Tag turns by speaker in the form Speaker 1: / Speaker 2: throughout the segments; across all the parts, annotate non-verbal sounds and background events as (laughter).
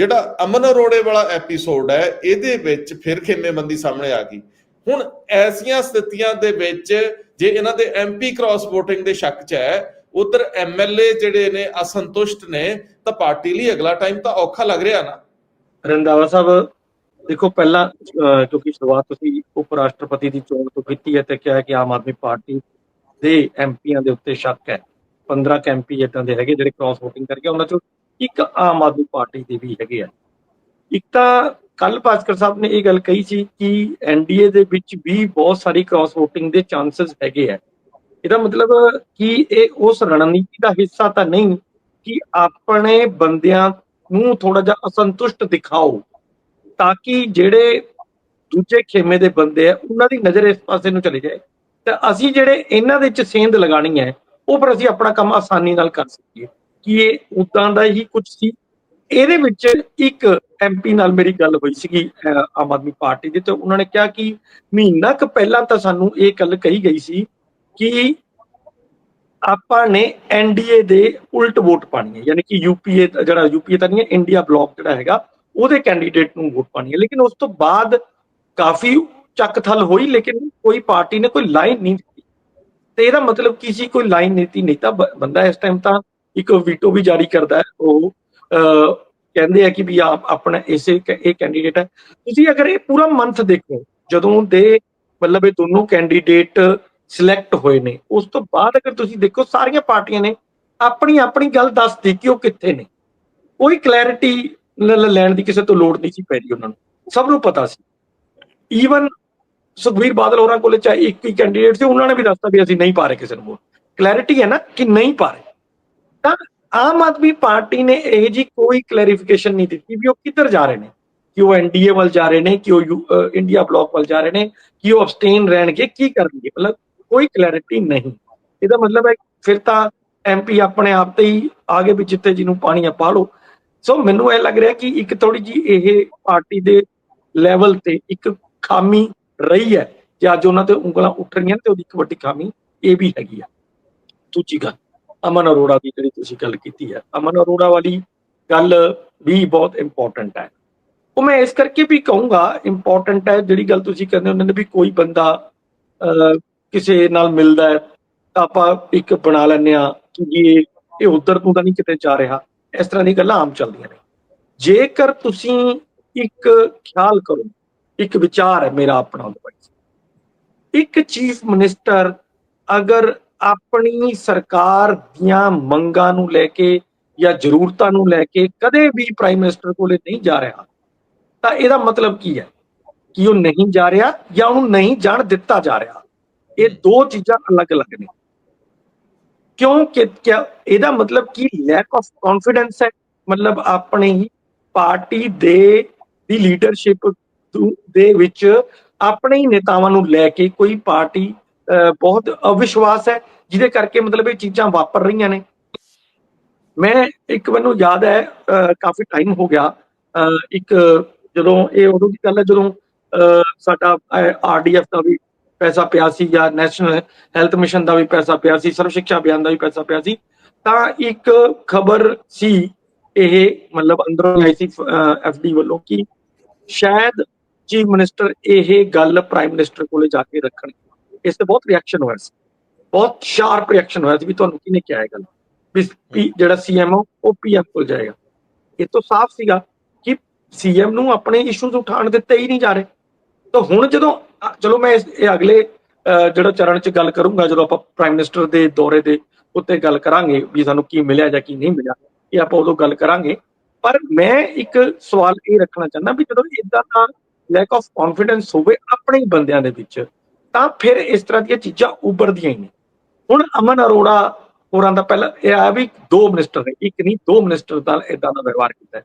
Speaker 1: ਜਿਹੜਾ ਅਮਨ ਅਰੋੜੇ ਵਾਲਾ ਐਪੀਸੋਡ ਹੈ, ਇਹਦੇ ਵਿੱਚ ਫਿਰ ਖੇਮੇਬੰਦੀ ਸਾਹਮਣੇ ਆ ਗਈ। ਹੁਣ ਐਸੀਆਂ ਸਥਿਤੀਆਂ ਦੇ ਵਿੱਚ ਜੇ ਇਹਨਾਂ ਦੇ ਐਮਪੀ ਕ੍ਰਾਸ VOTING ਦੇ ਸ਼ੱਕ 'ਚ ਹੈ, ਉਧਰ ਐਮਐਲਏ ਜਿਹੜੇ ਨੇ ਅਸੰਤੁਸ਼ਟ ਨੇ, ਤਾਂ ਪਾਰਟੀ ਲਈ ਅਗਲਾ ਟਾਈਮ ਤਾਂ ਔਖਾ ਲੱਗ ਰਿਹਾ ਨਾ।
Speaker 2: ਰੰਦਾਵਾ ਸਾਹਿਬ, ਦੇਖੋ ਪਹਿਲਾਂ ਕਿਉਂਕਿ ਸ਼ੁਰੂਆਤ ਤੁਸੀਂ ਉਪ ਰਾਸ਼ਟਰਪਤੀ ਦੀ ਚੋਣ ਤੋਂ ਕੀਤੀ ਹੈ ਤੇ ਕਿਹਾ ਕਿ ਆਮ ਆਦਮੀ ਪਾਰਟੀ ਦੇ ਐਮਪੀਆਂ ਦੇ ਉੱਤੇ ਸ਼ੱਕ ਹੈ। 15 ਐਮਪੀ ਇਦਾਂ ਦੇ ਹੈਗੇ ਜਿਹੜੇ ਕ੍ਰਾਸ VOTING ਕਰਕੇ ਉਹਨਾਂ ਚੋਂ ਇੱਕ ਆਮ ਆਦਮੀ ਪਾਰਟੀ ਦੇ ਵੀ ਹੈਗੇ ਆ। ਇੱਕ ਤਾਂ ਕੱਲ ਭਾਸਕਰ ਸਾਹਿਬ ਨੇ ਇਹ ਗੱਲ ਕਹੀ ਸੀ ਕਿ ਐਨਡੀਏ ਦੇ ਵਿੱਚ ਵੀ ਬਹੁਤ ਸਾਰੀ ਕ੍ਰਾਸ ਵੋਟਿੰਗ ਦੇ ਚਾਂਸਸ ਹੈਗੇ ਆ। ਇਹਦਾ ਮਤਲਬ ਕਿ ਇਹ ਉਸ ਰਣਨੀਤੀ ਦਾ ਹਿੱਸਾ ਤਾਂ ਨਹੀਂ ਕਿ ਆਪਣੇ ਬੰਦਿਆਂ ਨੂੰ ਥੋੜਾ ਜਿਹਾ ਅਸੰਤੁਸ਼ਟ ਦਿਖਾਓ ਤਾਂ ਕਿ ਜਿਹੜੇ ਦੂਜੇ ਖੇਮੇ ਦੇ ਬੰਦੇ ਆ, ਉਹਨਾਂ ਦੀ ਨਜ਼ਰ ਇਸ ਪਾਸੇ ਨੂੰ ਚਲੀ ਜਾਏ। ਤਾਂ ਅਸੀਂ ਜਿਹੜੇ ਇਹਨਾਂ ਦੇ ਵਿੱਚ ਸੇਂਧ ਲਗਾਣੀ ਹੈ, ਉਹ ਪਰ ਅਸੀਂ ਆਪਣਾ ਕੰਮ ਆਸਾਨੀ ਨਾਲ ਕਰ ਸਕੀਏ। ਕਿ ਇਹ ਉਦਾਂ ਦਾ ਹੀ ਕੁਝ ਸੀ। ਇਹਦੇ ਵਿੱਚ ਇੱਕ ਐਮਪੀ ਨਾਲ ਮੇਰੀ ਗੱਲ ਹੋਈ ਸੀਗੀ ਆਮ ਆਦਮੀ ਪਾਰਟੀ ਦੇ ਤੇ ਉਹਨਾਂ ਨੇ ਕਿਹਾ ਕਿ ਮਹੀਨਾ ਕੁ ਪਹਿਲਾਂ ਤਾਂ ਸਾਨੂੰ ਇਹ ਗੱਲ ਕਹੀ ਗਈ ਸੀ ਕਿ ਆਪਾਂ ਨੇ ਐਨਡੀਏ ਦੇ ਉਲਟ ਵੋਟ ਪਾਣੀ ਹੈ। ਯਾਨੀ ਕਿ ਯੂਪੀਏ ਜਿਹੜਾ ਯੂਪੀਏ ਤਾਂ ਨਹੀਂ ਹੈ, ਇੰਡੀਆ ਬਲੌਕ ਜਿਹੜਾ ਹੈਗਾ, ਉਹਦੇ ਕੈਂਡੀਡੇਟ ਨੂੰ ਵੋਟ ਪਾਣੀ ਹੈ। ਲੇਕਿਨ ਉਸ ਤੋਂ ਬਾਅਦ ਕਾਫੀ ਚੱਕ-ਥਲ ਹੋਈ, ਲੇਕਿਨ ਕੋਈ ਪਾਰਟੀ ਨੇ ਕੋਈ ਲਾਈਨ ਨਹੀਂ ਦਿੱਤੀ। ਤੇ ਇਹਦਾ ਮਤਲਬ ਕੀ ਸੀ? ਕੋਈ ਲਾਈਨ ਨੀਤੀ ਨਹੀਂ ਤਾਂ ਬੰਦਾ ਇਸ ਟਾਈਮ ਤਾਂ ਇੱਕ ਵੀਟੋ ਵੀ ਜਾਰੀ ਕਰਦਾ ਹੈ, ਉਹ ਕਹਿੰਦੇ ਆ ਕਿ ਵੀ ਆਪ ਆਪਣਾ ਇਸੇ ਕ- ਇਹ ਕੈਂਡੀਡੇਟ ਹੈ। ਤੁਸੀਂ ਅਗਰ ਇਹ ਪੂਰਾ ਮੰਥ ਦੇਖੋ, ਜਦੋਂ ਦੇ ਮਤਲਬ ਇਹ ਦੋਨੋਂ ਕੈਂਡੀਡੇਟ ਸਿਲੈਕਟ ਹੋਏ ਨੇ, ਉਸ ਤੋਂ ਬਾਅਦ ਅਗਰ ਤੁਸੀਂ ਦੇਖੋ ਸਾਰੀਆਂ ਪਾਰਟੀਆਂ ਨੇ, ਆਪਣੀ ਆਪਣੀ ਗੱਲ ਦੱਸਦੀ ਕਿ ਉਹ ਕਿੱਥੇ ਨੇ। ਕੋਈ ਕਲੈਰਿਟੀ ਲੈਣ ਦੀ ਕਿਸੇ ਤੋਂ ਲੋੜ ਨਹੀਂ ਸੀ ਪੈ ਰਹੀ ਉਹਨਾਂ ਨੂੰ। ਸਭ ਨੂੰ ਪਤਾ ਸੀ। ਈਵਨ ਸੁਖਬੀਰ ਬਾਦਲ ਹੋਰਾਂ ਕੋਲੇ ਚਾਹੇ ਇੱਕ ਹੀ ਕੈਂਡੀਡੇਟ ਸੀ, ਉਹਨਾਂ ਨੇ ਵੀ ਦੱਸਤਾ ਵੀ ਅਸੀਂ ਨਹੀਂ ਪਾ ਰਹੇ ਕਿਸੇ ਨੂੰ ਵੋਟ। ਕਲੈਰਿਟੀ ਹੈ ਨਾ ਕਿ ਨਹੀਂ ਪਾ ਰਹੇ। ਤਾਂ ਆਮ ਆਦਮੀ ਪਾਰਟੀ ਨੇ ਇਹ ਜੀ ਕੋਈ ਕਲੈਰੀਫਿਕੇਸ਼ਨ ਨਹੀਂ ਦਿੱਤੀ ਵੀ ਉਹ ਕਿੱਧਰ ਜਾ ਰਹੇ ਨੇ। ਕਿ ਉਹ ਐਨਡੀਏ ਵੱਲ ਜਾ ਰਹੇ ਨੇ, ਕਿ ਉਹ ਯੂ- ਇੰਡੀਆ ਬਲੌਕ ਵੱਲ ਜਾ ਰਹੇ ਨੇ, ਕਿ ਉਹ ਅਬਸਟੇਨ ਰਹਿਣਗੇ, ਕੀ ਕਰਨਗੇ? ਮਤਲਬ ਕੋਈ ਕਲੈਰਿਟੀ ਨਹੀਂ। ਇਹਦਾ ਮਤਲਬ ਹੈ ਫਿਰ ਤਾਂ ਐਮਪੀ ਆਪਣੇ ਆਪ ਤੇ ਹੀ ਆਗੇ ਵੀ ਜਿੱਤੇ ਜਿਹਨੂੰ ਪਾਣੀ ਆ ਪਾ ਲਓ। ਸੋ ਮੈਨੂੰ ਇਹ ਲੱਗ ਰਿਹਾ ਕਿ ਇੱਕ ਥੋੜੀ ਜੀ ਇਹ ਪਾਰਟੀ ਦੇ ਲੈਵਲ ਤੇ ਇੱਕ ਖਾਮੀ ਰਹੀ ਹੈ। ਜੇ ਅੱਜ ਉਹਨਾਂ ਤੇ ਉਂਗਲਾਂ ਉੱਠ ਰਹੀਆਂ ਨੇ ਤੇ ਉਹਦੀ ਇੱਕ ਵੱਡੀ ਖਾਮੀ ਇਹ ਵੀ ਹੈਗੀ ਆ। ਦੂਜੀ ਗੱਲ। ਅਮਨ ਅਰੋੜਾ ਦੀ ਜਿਹੜੀ ਤੁਸੀਂ ਗੱਲ ਕੀਤੀ ਹੈ, ਅਮਨ ਅਰੋੜਾ ਵਾਲੀ ਗੱਲ ਵੀ ਬਹੁਤ ਇੰਪੋਰਟੈਂਟ ਹੈ। ਉਹ ਮੈਂ ਇਸ ਕਰਕੇ ਵੀ ਕਹੂੰਗਾ ਇੰਪੋਰਟੈਂਟ ਹੈ ਜਿਹੜੀ ਗੱਲ ਤੁਸੀਂ ਕਹਿੰਦੇ ਉਹਨਾਂ ਨੇ ਵੀ ਕੋਈ ਬੰਦਾ ਕਿਸੇ ਨਾਲ ਮਿਲਦਾ ਹੈ, ਤਾਂ ਆਪਾਂ ਇੱਕ ਬਣਾ ਲੈਂਦੇ ਆ ਕਿ ਜੀ ਇਹ ਇਹ ਉਧਰ ਨੂੰ ਤਾਂ ਨਹੀਂ ਕਿਤੇ ਜਾ ਰਿਹਾ। ਇਸ ਤਰ੍ਹਾਂ ਦੀ ਗੱਲਾਂ ਆਮ ਚੱਲਦੀਆਂ ਨੇ। ਜੇਕਰ ਤੁਸੀਂ ਇੱਕ ਖਿਆਲ ਕਰੋ, ਇੱਕ ਵਿਚਾਰ ਹੈ ਮੇਰਾ ਆਪਣਾ ਇੱਕ ਚੀਫ ਮਿਨਿਸਟਰ ਅਗਰ ਆਪਣੀ ਸਰਕਾਰ ਦੀਆਂ ਮੰਗਾਂ ਨੂੰ ਲੈ ਕੇ ਜਾਂ ਜ਼ਰੂਰਤਾਂ ਨੂੰ ਲੈ ਕੇ ਕਦੇ ਵੀ ਪ੍ਰਾਈਮ ਮਿਨਿਸਟਰ ਕੋਲੇ ਨਹੀਂ ਜਾ ਰਿਹਾ, ਤਾਂ ਇਹਦਾ ਮਤਲਬ ਕੀ ਹੈ? ਕਿ ਉਹ ਨਹੀਂ ਜਾ ਰਿਹਾ ਜਾਂ ਉਹਨੂੰ ਨਹੀਂ ਜਾਣ ਦਿੱਤਾ ਜਾ ਰਿਹਾ? ਇਹ ਦੋ ਚੀਜ਼ਾਂ ਅਲੱਗ-ਅਲੱਗ ਨੇ। ਕਿਉਂ ਕਿ ਇਹਦਾ ਮਤਲਬ ਕੀ ਲੈਕ ਆਫ ਕੌਨਫੀਡੈਂਸ ਹੈ? ਮਤਲਬ ਆਪਣੇ ਹੀ ਪਾਰਟੀ ਦੇ, ਦੀ ਲੀਡਰਸ਼ਿਪ ਦੇ ਵਿੱਚ ਆਪਣੇ ਹੀ ਨੇਤਾਵਾਂ ਨੂੰ ਲੈ ਕੇ ਕੋਈ ਪਾਰਟੀ ਬਹੁਤ ਅਵਿਸ਼ਵਾਸ ਹੈ ਜਿਹਦੇ ਕਰਕੇ ਮਤਲਬ ਇਹ ਚੀਜ਼ਾਂ ਵਾਪਰ ਰਹੀਆਂ ਨੇ। ਮੈਂ ਇੱਕ ਮੈਨੂੰ ਯਾਦ ਹੈ ਕਾਫੀ ਟਾਈਮ ਹੋ ਗਿਆ। ਅਹ, ਇੱਕ ਜਦੋਂ ਇਹ ਉਦੋਂ ਦੀ ਗੱਲ ਹੈ ਜਦੋਂ ਅਹ, ਸਾਡਾ ਆਰਡੀਐਫ ਦਾ ਵੀ ਪੈਸਾ ਪਿਆ ਸੀ ਜਾਂ ਨੈਸ਼ਨਲ ਹੈਲਥ ਮਿਸ਼ਨ ਦਾ ਵੀ ਪੈਸਾ ਪਿਆ ਸੀ ਸਰਵ ਸਿੱਖਿਆ ਅਭਿਆਨ ਦਾ ਵੀ ਪੈਸਾ ਪਿਆ ਸੀ ਤਾਂ ਇੱਕ ਖਬਰ ਸੀ ਇਹ ਮਤਲਬ ਅੰਦਰੋਂ ਆਈ ਸੀ ਐਫਡੀ ਵੱਲੋਂ ਕਿ ਸ਼ਾਇਦ ਚੀਫ ਮਿਨਿਸਟਰ ਇਹ ਗੱਲ ਪ੍ਰਾਈਮ ਮਿਨਿਸਟਰ ਕੋਲੇ ਜਾ ਕੇ ਰੱਖਣਗੇ। ਇਸ ਤੇ ਬਹੁਤ ਰਿਐਕਸ਼ਨ ਹੋਇਆ ਸੀ। ਬਹੁਤ ਸ਼ਾਰਪ ਰਿਐਕਸ਼ਨ ਹੋਇਆ ਸੀ ਵੀ ਤੁਹਾਨੂੰ ਕਿਹਨੇ ਕਿਹਾ ਇਹ ਗੱਲ? ਵੀ ਜਿਹੜਾ ਸੀਐਮ ਉਹ ਪੀਐਮ ਕੋਲ ਜਾਏਗਾ। ਇਹ ਤਾਂ ਸਾਫ਼ ਸੀਗਾ ਕਿ ਸੀਐਮ ਨੂੰ ਆਪਣੇ ਇਸ਼ੂਜ਼ ਉਠਾਉਣ ਦਿੱਤੇ ਹੀ ਨਹੀਂ ਜਾ ਰਹੇ। ਤਾਂ ਹੁਣ ਜਦੋਂ ਚਲੋ ਮੈਂ ਇਹ ਅਗਲੇ ਜਿਹੜਾ ਚਰਨ ਚ ਗੱਲ ਕਰੂੰਗਾ ਜਦੋਂ ਆਪਾਂ ਪ੍ਰਾਈਮ ਮਿਨਿਸਟਰ ਦੇ ਦੌਰੇ ਦੇ ਉੱਤੇ ਗੱਲ ਕਰਾਂਗੇ ਵੀ ਸਾਨੂੰ ਕੀ ਮਿਲਿਆ ਜਾਂ ਕੀ ਨਹੀਂ ਮਿਲਿਆ ਇਹ ਆਪਾਂ ਉਦੋਂ ਗੱਲ ਕਰਾਂਗੇ। ਪਰ ਮੈਂ ਇੱਕ ਸਵਾਲ ਇਹ ਰੱਖਣਾ ਚਾਹੁੰਦਾ ਵੀ ਜਦੋਂ ਇਦਾਂ ਦਾ ਲੈਕ ਆਫ ਕੌਨਫੀਡੈਂਸ ਹੋਵੇ ਆਪਣੇ ਹੀ ਬੰਦਿਆਂ ਦੇ ਵਿੱਚ ਤਾਂ ਫਿਰ ਇਸ ਤਰ੍ਹਾਂ ਦੀਆਂ ਚੀਜ਼ਾਂ ਉੱਭਰਦੀਆਂ ਹੀ ਨੇ। ਹੁਣ ਅਮਨ ਅਰੋੜਾ ਹੋਰਾਂ ਦਾ ਪਹਿਲਾਂ ਇਹ ਆ ਵੀ ਦੋ ਮਿਨਿਸਟਰ ਨੇ, ਇੱਕ ਨਹੀਂ, ਦੋ ਮਿਨਿਸਟਰ ਦਾ ਇਦਾਂ ਦਾ ਵਿਵਹਾਰ ਕੀਤਾ ਹੈ।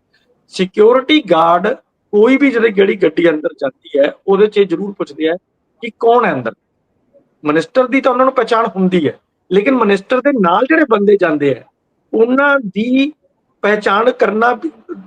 Speaker 2: ਸਿਕਿਉਰਿਟੀ ਗਾਰਡ ਕੋਈ ਵੀ ਜਿਹੜੀ ਜਿਹੜੀ ਗੱਡੀ ਅੰਦਰ ਜਾਂਦੀ ਹੈ, ਉਹਦੇ 'ਚ ਇਹ ਜ਼ਰੂਰ ਪੁੱਛਦੇ ਆ ਕਿ ਕੌਣ ਹੈ ਅੰਦਰ? ਮਿਨਿਸਟਰ ਦੀ ਤਾਂ ਉਹਨਾਂ ਨੂੰ ਪਛਾਣ ਹੁੰਦੀ ਹੈ, ਲੇਕਿਨ ਮਿਨਿਸਟਰ ਦੇ ਨਾਲ ਜਿਹੜੇ ਬੰਦੇ ਜਾਂਦੇ ਆ, ਉਹਨਾਂ ਦੀ ਪਹਿਚਾਣ ਕਰਨਾ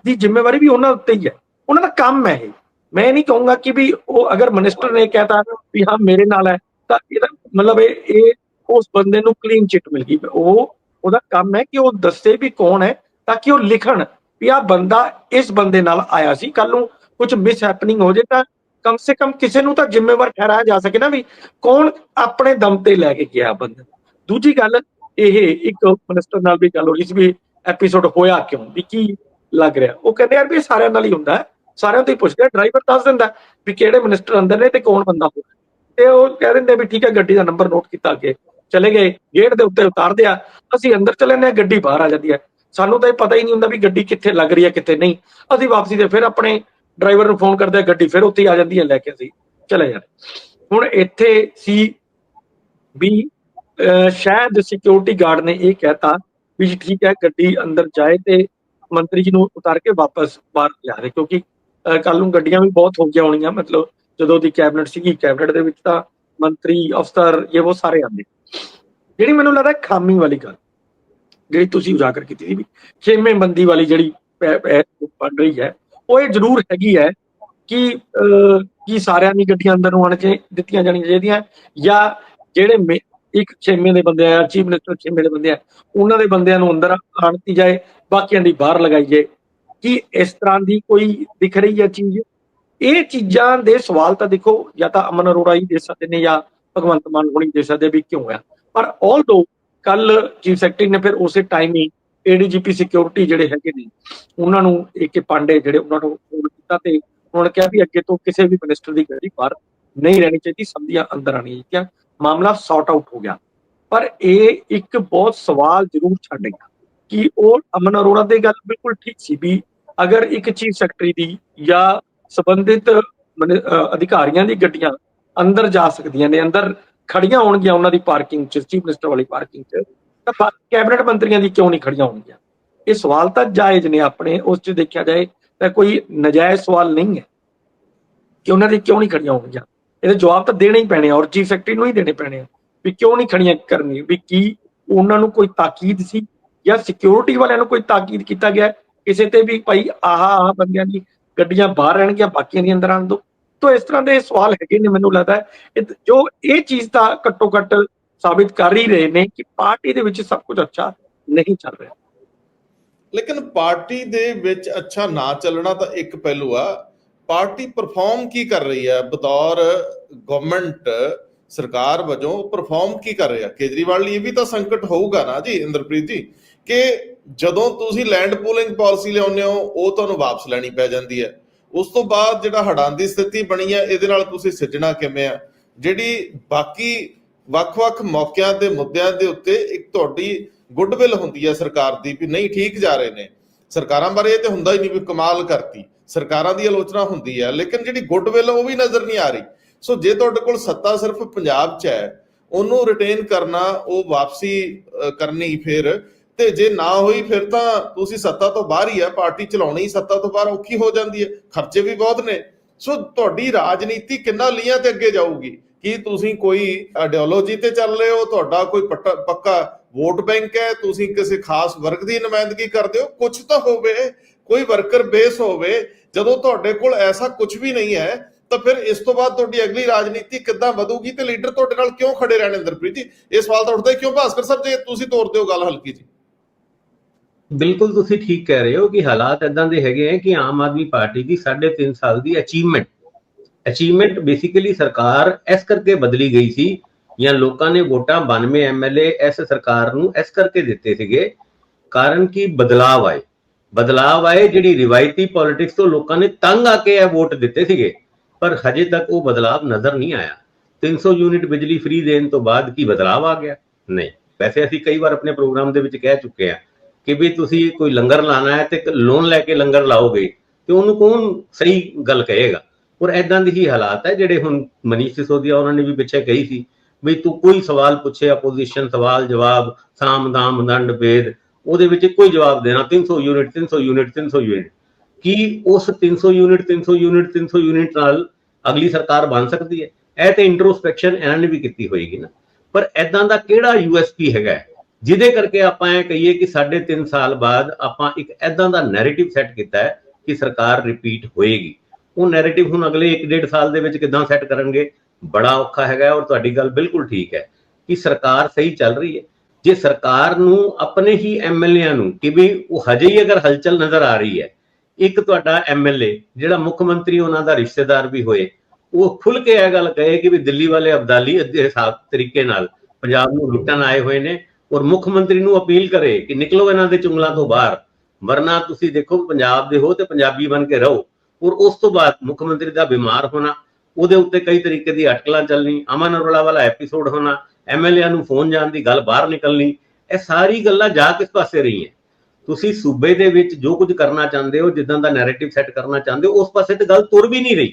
Speaker 2: ਦੀ ਜ਼ਿੰਮੇਵਾਰੀ ਵੀ ਉਹਨਾਂ ਉੱਤੇ ਹੀ ਹੈ। ਉਹਨਾਂ ਦਾ ਕੰਮ ਹੈ ਇਹ। ਮੈਂ ਨਹੀਂ ਕਹੂੰਗਾ ਕਿ ਵੀ ਉਹ ਅਗਰ ਮਿਨਿਸਟਰ ਨੇ ਕਹਿਤਾ ਵੀ ਹਾਂ ਮੇਰੇ ਨਾਲ ਹੈ, ਤਾਂ ਇਹਦਾ ਮਤਲਬ ਇਹ ਇਹ ਉਸ ਬੰਦੇ ਨੂੰ ਕਲੀਨ ਚਿੱਟ ਮਿਲ ਗਈ। ਉਹ, ਉਹਦਾ ਕੰਮ ਹੈ ਕਿ ਉਹ ਦੱਸੇ ਵੀ ਕੌਣ ਹੈ, ਤਾਂ ਕਿ ਉਹ ਲਿਖਣ ਵੀ ਆ ਬੰਦਾ ਇਸ ਬੰਦੇ ਨਾਲ ਆਇਆ ਸੀ। ਕੱਲ ਨੂੰ ਕੁਝ ਮਿਸ ਹੈਪਨਿੰਗ ਹੋ ਜੇ ਤਾਂ ਕਮ ਸੇ ਕਮ ਕਿਸੇ ਨੂੰ ਤਾਂ ਜ਼ਿੰਮੇਵਾਰ ਠਹਿਰਾਇਆ ਜਾ ਸਕੇ ਨਾ ਵੀ ਕੌਣ ਆਪਣੇ ਦਮ ਤੇ ਲੈ ਕੇ ਗਿਆ ਬੰਦਾ ਦੂਜੀ ਗੱਲ ਇਹ ਇੱਕ ਮਿਨਿਸਟਰ ਨਾਲ ਵੀ ਗੱਲ ਹੋ ਰਹੀ ਸੀ ਵੀ ਐਪੀਸੋਡ ਹੋਇਆ ਕਿਉਂ, ਵੀ ਕੀ ਲੱਗ ਰਿਹਾ। ਉਹ ਕਹਿੰਦੇ ਯਾਰ ਵੀ ਇਹ ਸਾਰਿਆਂ ਨਾਲ ਹੀ ਹੁੰਦਾ ਹੈ। ਸਾਰਿਆਂ ਤੋਂ ਹੀ ਪੁੱਛਦੇ ਡਰਾਈਵਰ ਦੱਸ ਦਿੰਦਾ ਵੀ ਕਿਹੜੇ ਮਿਨਿਸਟਰ ਅੰਦਰ ਨੇ ਤੇ ਕੌਣ ਬੰਦਾ ਹੋਇਆ ਤੇ ਉਹ ਕਹਿ ਦਿੰਦੇ ਵੀ ਠੀਕ ਹੈ, ਗੱਡੀ ਦਾ ਨੰਬਰ ਨੋਟ ਕੀਤਾ ਅੱਗੇ। ਚਲੇ ਗਏ ਗੇਟ ਦੇ ਉੱਤੇ ਉਤਾਰ ਦਿਆ ਅਸੀਂ ਅੰਦਰ ਚਲੇ ਜਾਂਦੇ ਗੱਡੀ ਬਾਹਰ ਆ ਜਾਂਦੀ ਹੈ। ਸਾਨੂੰ ਤਾਂ ਇਹ ਪਤਾ ਹੀ ਨਹੀਂ ਹੁੰਦਾ ਵੀ ਗੱਡੀ ਕਿੱਥੇ ਲੱਗ ਰਹੀ ਹੈ, ਕਿੱਥੇ ਨਹੀਂ। ਅਸੀਂ ਵਾਪਸੀ ਤੇ ਫਿਰ ਆਪਣੇ ਡਰਾਈਵਰ ਨੂੰ ਫੋਨ ਕਰਦੇ ਹਾਂ, ਗੱਡੀ ਫਿਰ ਉੱਥੇ ਆ ਜਾਂਦੀ ਹੈ, ਲੈ ਕੇ ਅਸੀਂ ਚਲੇ ਜਾਂਦੇ ਹੁਣ ਇੱਥੇ ਸੀ ਵੀ ਅਹ ਸ਼ਾਇਦ ਸਿਕਿਉਰਿਟੀ ਗਾਰਡ ਨੇ ਇਹ ਕਹਿਤਾ ਵੀ ਠੀਕ ਹੈ, ਗੱਡੀ ਅੰਦਰ ਜਾਏ ਤੇ ਮੰਤਰੀ ਜੀ ਨੂੰ ਉਤਾਰ ਕੇ ਵਾਪਸ ਬਾਹਰ ਲਿਆ ਦੇ, ਕਿਉਂਕਿ ਕੱਲ ਨੂੰ ਗੱਡੀਆਂ ਵੀ ਬਹੁਤ ਹੋ ਗਿਆ ਹੋਣੀਆਂ ਮਤਲਬ ਜਦੋਂ ਦੀ ਕੈਬਨਿਟ ਸੀਗੀ ਕੈਬਨਿਟ ਦੇ ਵਿੱਚ ਤਾਂ ਮੰਤਰੀ ਅਫਸਰ ਇਹ ਉਹ ਸਾਰੇ ਆਉਂਦੇ। ਜਿਹੜੀ ਮੈਨੂੰ ਲੱਗਦਾ ਖਾਮੀ ਵਾਲੀ ਗੱਲ ਜਿਹੜੀ ਤੁਸੀਂ ਉਜਾਗਰ ਕੀਤੀ ਸੀ ਵੀ ਖੇਮੇ ਬੰਦੀ ਵਾਲੀ ਜਿਹੜੀ ਬਣ ਰਹੀ ਹੈ ਉਹ ਇਹ ਜ਼ਰੂਰ ਹੈਗੀ ਹੈ ਕਿ ਅਹ, ਕੀ ਸਾਰਿਆਂ ਦੀ ਗੱਡੀਆਂ ਅੰਦਰ ਨੂੰ ਆਣ ਕੇ ਦਿੱਤੀਆਂ ਜਾਣੀਆਂ ਚਾਹੀਦੀਆਂ ਜਾਂ ਜਿਹੜੇ ਮੇ- ਇੱਕ ਛੇਵੇਂ ਦੇ ਬੰਦੇ ਆ ਚੀਫ ਮਿਨਿਸਟਰ ਛੇਵੇਂ ਦੇ ਬੰਦੇ ਆ ਉਹਨਾਂ ਦੇ ਬੰਦਿਆਂ ਨੂੰ ਅੰਦਰ ਆਣਤੀ ਜਾਏ ਬਾਕੀਆਂ ਦੀ ਬਾਹਰ ਲਗਾਈ ਜਾਏ ਕੀ ਇਸ ਤਰ੍ਹਾਂ ਦੀ ਕੋਈ ਦਿਖ ਰਹੀ ਹੈ ਚੀਜ਼। ਇਹ ਚੀਜ਼ਾਂ ਦੇ ਸਵਾਲ ਤਾਂ ਦੇਖੋ, ਜਾਂ ਤਾਂ ਅਮਨ ਅਰੋੜਾ ਹੀ ਦੇ ਸਕਦੇ ਨੇ ਜਾਂ ਭਗਵੰਤ ਮਾਨ ਹੋਣੀ ਦੇ ਸਕਦੇ ਵੀ ਕਿਉਂ ਆ। ਪਰ ਆਲਦੋ ਕੱਲ ਚੀਫ ਸੈਕਟਰੀ ਨੇ ਫਿਰ ਉਸੇ ਟਾਈਮ ਹੀ ਏਡੀਜੀਪੀ ਸਿਕਿਉਰਿਟੀ ਜਿਹੜੇ ਹੈਗੇ ਨੇ, ਉਹਨਾਂ ਨੂੰ ਏਕੇ ਪਾਂਡੇ ਜਿਹੜੇ ਉਹਨਾਂ ਨੂੰ ਫੋਨ ਕੀਤਾ ਤੇ ਉਹਨਾਂ ਨੇ ਕਿਹਾ ਵੀ ਅੱਗੇ ਤੋਂ ਕਿਸੇ ਵੀ ਮਿਨਿਸਟਰ ਦੀ ਗੱਡੀ ਬਾਹਰ ਨਹੀਂ ਰਹਿਣੀ ਚਾਹੀਦੀ, ਸਭ ਅੰਦਰ ਆਣੀ ਚਾਹੀਦੀਆਂ। ਮਾਮਲਾ ਸੌਟ ਆਊਟ ਹੋ ਗਿਆ। ਪਰ ਇਹ ਇੱਕ ਬਹੁਤ ਸਵਾਲ ਜ਼ਰੂਰ ਛੱਡ ਗਿਆ। ਕਿ ਉਹ ਅਮਨ ਅਰੋੜਾ ਦੀ ਗੱਲ ਬਿਲਕੁਲ ਠੀਕ ਸੀ ਵੀ ਅਗਰ ਇੱਕ ਚੀਫ ਸੈਕਟਰੀ ਦੀ ਜਾਂ ਸੰਬੰਧਿਤ ਅਧਿਕਾਰੀਆਂ ਦੀ ਗੱਡੀਆਂ ਅੰਦਰ ਜਾ ਸਕਦੀਆਂ ਨੇ, ਅੰਦਰ ਖੜੀਆਂ ਹੋਣਗੀਆਂ ਉਹਨਾਂ ਦੀ ਪਾਰਕਿੰਗ ਚ, ਚੀਫ ਮਿਨਿਸਟਰ ਵਾਲੀ ਪਾਰਕਿੰਗ ਚ, ਤਾਂ ਕੈਬਨਿਟ ਮੰਤਰੀਆਂ ਦੀ ਕਿਉਂ ਨਹੀਂ ਖੜੀਆਂ ਹੋਣਗੀਆਂ? ਇਹ ਸਵਾਲ ਤਾਂ ਜਾਇਜ਼ ਨੇ ਆਪਣੇ, ਉਸ ਚ ਦੇਖਿਆ ਜਾਏ ਤਾਂ ਕੋਈ ਨਜਾਇਜ਼ ਸਵਾਲ ਨਹੀਂ ਹੈ ਕਿ ਉਹਨਾਂ ਦੀ ਕਿਉਂ ਨਹੀਂ ਖੜੀਆਂ ਹੋਣਗੀਆਂ। ਇਹਦੇ ਜਵਾਬ ਤਾਂ ਦੇਣੇ ਹੀ ਪੈਣੇ ਔਰ ਚੀਫ ਸੈਕਟਰੀ ਨੂੰ ਹੀ ਦੇਣੇ ਪੈਣੇ ਆ ਵੀ ਕਿਉਂ ਨਹੀਂ ਖੜੀਆਂ ਕਰਨੀ ਵੀ ਕੀ ਉਹਨਾਂ ਨੂੰ ਕੋਈ ਤਾਕੀਦ ਸੀ ਜਾਂ ਸਿਕਿਉਰਿਟੀ ਵਾਲਿਆਂ ਨੂੰ ਕੋਈ ਤਾਕੀਦ ਕੀਤਾ ਗਿਆ ਕਿਸੇ ਤੇ ਵੀ ਭਾਈ ਆਹ ਆਹ ਬੰਦਿਆਂ ਦੀ ਗੱਡੀਆਂ ਬਾਹਰ ਰਹਿਣਗੀਆਂ, ਬਾਕੀਆਂ ਦੀ ਅੰਦਰ ਆਣ ਦੋ। ਤਾਂ ਇਸ ਤਰ੍ਹਾਂ ਦੇ ਸਵਾਲ ਹੈਗੇ ਨੇ ਮੈਨੂੰ ਲੱਗਦਾ ਹੈ। ਜੋ ਇਹ ਚੀਜ਼ ਤਾਂ ਘੱਟੋ ਘੱਟ ਸਾਬਿਤ ਕਰ ਹੀ ਰਹੇ ਨੇ ਕਿ ਪਾਰਟੀ ਦੇ ਵਿੱਚ ਸਭ ਕੁਝ ਅੱਛਾ ਨਹੀਂ ਚੱਲ ਰਿਹਾ।
Speaker 1: ਲੇਕਿਨ ਪਾਰਟੀ ਦੇ ਵਿੱਚ ਅੱਛਾ ਨਾ ਚੱਲਣਾ ਤਾਂ ਇੱਕ ਪਹਿਲੂ ਆ। ਪਾਰਟੀ ਪਰਫਾਰਮ ਕੀ ਕਰ ਰਹੀ ਹੈ ਬਤੌਰ ਗਵਰਨਮੈਂਟ ਸਰਕਾਰ ਵਜੋਂ ਪਰਫਾਰਮ ਕੀ ਕਰ ਰਿਹਾ ਕੇਜਰੀਵਾਲ ਲਈ ਇਹ ਵੀ ਤਾਂ ਸੰਕਟ ਹੋਊਗਾ ਨਾ ਜੀ, ਇੰਦਰਪ੍ਰੀਤ ਜੀ। ਕਿ ਜਦੋਂ ਤੁਸੀਂ ਲੈਂਡ ਪੂਲਿੰਗ ਪਾਲਿਸੀ ਲਿਆਉਂਦੇ ਹੋ, ਉਹ ਤੁਹਾਨੂੰ ਵਾਪਸ ਲੈਣੀ ਪੈ ਜਾਂਦੀ ਹੈ। ਉਸ ਤੋਂ ਬਾਅਦ ਜਿਹੜਾ ਹੜਾਂ ਦੀ ਸਥਿਤੀ ਬਣੀ ਹੈ, ਇਹਦੇ ਨਾਲ ਤੁਸੀਂ ਸਿੱਝਣਾ ਕਿਵੇਂ ਆ? ਜਿਹੜੀ ਬਾਕੀ ਵੱਖ-ਵੱਖ ਮੌਕਿਆਂ ਤੇ ਮੁੱਦਿਆਂ ਦੇ ਉੱਤੇ ਇੱਕ ਤੁਹਾਡੀ ਗੁੱਡਵਿਲ ਹੁੰਦੀ ਹੈ ਸਰਕਾਰ ਦੀ ਵੀ ਨਹੀਂ ਠੀਕ ਜਾ ਰਹੇ ਨੇ। ਸਰਕਾਰਾਂ ਬਾਰੇ ਇਹ ਤੇ ਹੁੰਦਾ ਹੀ ਨਹੀਂ ਵੀ ਕਮਾਲ ਕਰਤੀ। ਸਰਕਾਰਾਂ ਦੀ ਆਲੋਚਨਾ ਹੁੰਦੀ ਹੈ, ਲੇਕਿਨ ਜਿਹੜੀ ਗੁੱਡਵਿਲ ਉਹ ਵੀ ਨਜ਼ਰ ਨਹੀਂ ਆ ਰਹੀ। ਸੋ ਜੇ ਤੁਹਾਡੇ ਕੋਲ ਸੱਤਾ ਸਿਰਫ ਪੰਜਾਬ 'ਚ ਹੈ, ਉਹਨੂੰ ਰਿਟੇਨ ਕਰਨਾ, ਉਹ ਵਾਪਸੀ ਕਰਨੀ ਫਿਰ ਤੇ ਜੇ ਨਾ ਹੋਈ ਫਿਰ ਤਾਂ ਤੁਸੀਂ ਸੱਤਾ ਤੋਂ ਬਾਹਰ ਹੀ ਹੈ ਪਾਰਟੀ ਚਲਾਉਣੀ ਸੱਤਾ ਤੋਂ ਬਾਹਰ ਔਖੀ ਹੋ ਜਾਂਦੀ ਹੈ, ਖਰਚੇ ਵੀ ਬਹੁਤ ਨੇ। ਸੋ ਤੁਹਾਡੀ ਰਾਜਨੀਤੀ ਕਿੰਨਾ ਲੀਆਂ ਤੇ ਅੱਗੇ ਜਾਊਗੀ? ਕੀ ਤੁਸੀਂ ਕੋਈ ਆਈਡੀਓਲੋਜੀ ਤੇ ਚੱਲ ਰਹੇ ਹੋ? ਤੁਹਾਡਾ ਕੋਈ ਪੱਕਾ ਵੋਟ ਬੈਂਕ ਹੈ? ਤੁਸੀਂ ਕਿਸੇ ਖਾਸ ਵਰਗ ਦੀ ਨੁਮਾਇੰਦਗੀ ਕਰਦੇ ਹੋ? ਕੁਝ ਤਾਂ ਹੋਵੇ, ਕੋਈ ਵਰਕਰ ਬੇਸ ਹੋਵੇ, ਜਦੋਂ ਤੁਹਾਡੇ ਕੋਲ ਐਸਾ ਕੁਝ ਵੀ ਨਹੀਂ ਹੈ, ਤਾਂ ਫਿਰ ਇਸ ਤੋਂ ਬਾਅਦ ਤੁਹਾਡੀ ਅਗਲੀ ਰਾਜਨੀਤੀ ਕਿੱਦਾਂ ਵਧੂਗੀ ਤੇ ਲੀਡਰ ਤੁਹਾਡੇ ਨਾਲ ਕਿਉਂ ਖੜੇ ਰਹਿਣ ਇੰਦਰਪ੍ਰੀਤ ਜੀ? ਇਹ ਸਵਾਲ ਤਾਂ ਉੱਠਦਾ ਕਿਉਂ ਭਾਸਕਰ ਸਾਹਿਬ ਜੇ? ਤੁਸੀਂ ਤੋਰਦੇ ਹੋ ਗੱਲ ਹਲਕੀ ਜੀ
Speaker 3: ਬਿਲਕੁਲ ਤੁਸੀਂ ਠੀਕ ਕਹਿ ਰਹੇ ਹੋ ਕਿ ਹਾਲਾਤ ਇਦਾਂ ਦੇ ਹੈਗੇ ਆ ਕਿ ਆਮ ਆਦਮੀ ਪਾਰਟੀ ਦੀ 3.5 ਸਾਲ ਦੀ ਅਚੀਵਮੈਂਟ ਅਚੀਵਮੈਂਟ ਬੇਸਿਕਲੀ ਸਰਕਾਰ ਇਸ ਕਰਕੇ ਬਦਲੀ ਗਈ ਸੀ ਜਾਂ ਲੋਕਾਂ ਨੇ ਵੋਟਾਂ 92 ਐਮਐਲਏ ਇਸ ਸਰਕਾਰ ਨੂੰ ਇਸ ਕਰਕੇ ਦਿੱਤੇ ਸੀਗੇ ਕਾਰਨ ਕਿ ਬਦਲਾਵ ਆਏ। ਬਦਲਾਵ ਆਏ ਜਿਹੜੀ ਰਿਵਾਇਤੀ ਪੋਲਿਟਿਕਸ ਤੋਂ ਲੋਕਾਂ ਨੇ ਤੰਗ ਆ ਕੇ ਇਹ ਵੋਟ ਦਿੱਤੇ ਸੀਗੇ, ਪਰ ਹਜੇ ਤੱਕ ਉਹ ਬਦਲਾਵ ਨਜ਼ਰ ਨਹੀਂ ਆਇਆ। 300 ਯੂਨਿਟ ਬਿਜਲੀ ਫ੍ਰੀ ਦੇਣ ਤੋਂ ਬਾਅਦ ਕੀ ਬਦਲਾਵ ਆ ਗਿਆ? ਨਹੀਂ। ਵੈਸੇ ਅਸੀਂ ਕਈ ਵਾਰ ਆਪਣੇ ਪ੍ਰੋਗਰਾਮ ਦੇ ਵਿੱਚ ਕਹਿ ਚੁੱਕੇ ਆ ਕਿ ਵੀ ਤੁਸੀਂ ਕੋਈ ਲੰਗਰ ਲਾਣਾ ਹੈ ਤੇ ਲੋਨ ਲੈ ਕੇ ਲੰਗਰ ਲਾਓਗੇ ਤੇ ਉਹਨੂੰ ਕੌਣ ਸਹੀ ਗੱਲ ਕਹੇਗਾ? ਔਰ ਐਦਾਂ ਦੀ ਹੀ ਹਾਲਾਤ ਹੈ ਜਿਹੜੇ ਹੁਣ ਮਨੀਸ਼ ਸਿਸੋਦੀਆ ਉਹਨਾਂ ਨੇ ਵੀ ਪਿੱਛੇ ਕਹੀ ਸੀ ਵੀ ਤੂੰ ਕੋਈ ਸਵਾਲ ਪੁੱਛੇ ਆਪੋਜੀਸ਼ਨ ਸਵਾਲ ਜਵਾਬ ਸਾਮ ਦੰਡ ਭੇਦ ਉਹਦੇ ਵਿੱਚ ਕੋਈ ਜਵਾਬ ਦੇਣਾ 300 ਯੂਨਿਟ 300 ਯੂਨਿਟ 300 ਯੂਨਿਟ। ਕੀ ਉਸ 300 ਯੂਨਿਟ 300 ਯੂਨਿਟ 300 ਯੂਨਿਟ ਨਾਲ ਅਗਲੀ ਸਰਕਾਰ ਬਣ ਸਕਦੀ ਹੈ? ਇਹ ਤੇ ਇੰਟਰੋਸਪੈਕਸ਼ਨ ਇਹਨਾਂ ਨੇ ਵੀ ਕੀਤੀ ਹੋਏਗੀ ਨਾ। ਪਰ ਐਦਾਂ ਦਾ ਕਿਹੜਾ ਯੂਐਸਪੀ ਹੈਗਾ ਹੈ, ਜਿਹਦੇ ਕਰਕੇ ਆਪਾਂ ਇਹ ਕਹੀਏ ਕਿ ਸਾਢੇ 3 ਸਾਲ ਬਾਅਦ ਆਪਾਂ ਇੱਕ ਐਦਾਂ ਦਾ ਨੈਰੇਟਿਵ ਸੈੱਟ ਕੀਤਾ ਹੈ ਕਿ ਸਰਕਾਰ ਰਿਪੀਟ ਹੋਏਗੀ। ਉਹ ਨੈਰੇਟਿਵ ਹੁਣ ਅਗਲੇ 1.5 ਸਾਲ ਦੇ ਵਿੱਚ ਕਿਦਾਂ ਸੈੱਟ ਕਰਨਗੇ, ਬੜਾ ਔਖਾ ਹੈਗਾ ਔਰ ਤੁਹਾਡੀ ਗੱਲ ਬਿਲਕੁਲ ਠੀਕ ਹੈ ਕਿ ਸਰਕਾਰ ਸਹੀ ਚੱਲ ਰਹੀ ਹੈ। ਜੇ ਸਰਕਾਰ ਨੂੰ ਆਪਣੇ ਹੀ ਐਮਐਲਏਆਂ ਨੂੰ ਕਿ ਵੀ ਉਹ ਹਜੇ ਹੀ ਅਗਰ ਹਲਚਲ ਨਜ਼ਰ ਆ ਰਹੀ ਹੈ, ਇੱਕ ਤੁਹਾਡਾ ਐਮਐਲਏ ਜਿਹੜਾ ਮੁੱਖ ਮੰਤਰੀ ਉਹਨਾਂ ਦਾ ਰਿਸ਼ਤੇਦਾਰ ਵੀ ਹੋਏ, ਉਹ ਖੁੱਲ ਕੇ ਇਹ ਗੱਲ ਕਹੇ ਕਿ ਵੀ ਦਿੱਲੀ ਵਾਲੇ ਅਬਦਾਲੀ ਅੱਧੇ ਹਿਸਾਬ ਤਰੀਕੇ ਨਾਲ ਪੰਜਾਬ ਨੂੰ ਲੁੱਟਣ ਆਏ ਹੋਏ ਨੇ ਔਰ ਮੁੱਖ ਮੰਤਰੀ ਨੂੰ ਅਪੀਲ ਕਰੇ ਕਿ ਨਿਕਲੋ ਇਹਨਾਂ ਦੇ ਚੁੰਗਲਾਂ ਤੋਂ ਬਾਹਰ, ਵਰਨਾ ਤੁਸੀਂ ਦੇਖੋ ਪੰਜਾਬ ਦੇ ਹੋ ਤੇ ਪੰਜਾਬੀ ਬਣ ਕੇ ਰਹੋ। ਔਰ ਉਸ ਤੋਂ ਬਾਅਦ ਮੁੱਖ ਮੰਤਰੀ ਦਾ ਬਿਮਾਰ ਹੋਣਾ, ਉਹਦੇ ਉੱਤੇ ਕਈ ਤਰੀਕੇ ਦੀ ਅਟਕਲਾਂ ਚੱਲਣੀ, ਅਮਨ ਅਰੋੜਾ ਵਾਲਾ ਐਪੀਸੋਡ ਹੋਣਾ ਐਮਐਲਏ ਨੂੰ ਫੋਨ ਜਾਣ ਦੀ ਗੱਲ ਬਾਹਰ ਨਿਕਲਣੀ, ਇਹ ਸਾਰੀ ਗੱਲਾਂ ਜਾ ਕਿਸ ਪਾਸੇ ਰਹੀਆਂ? ਤੁਸੀਂ ਸੂਬੇ ਦੇ ਵਿੱਚ ਜੋ ਕੁਝ ਕਰਨਾ ਚਾਹੁੰਦੇ ਹੋ, ਜਿੱਦਾਂ ਦਾ ਨੈਰੇਟਿਵ ਸੈੱਟ ਕਰਨਾ ਚਾਹੁੰਦੇ ਹੋ, ਉਸ ਪਾਸੇ ਤੇ ਗੱਲ ਤੁਰ ਵੀ ਨਹੀਂ ਰਹੀ।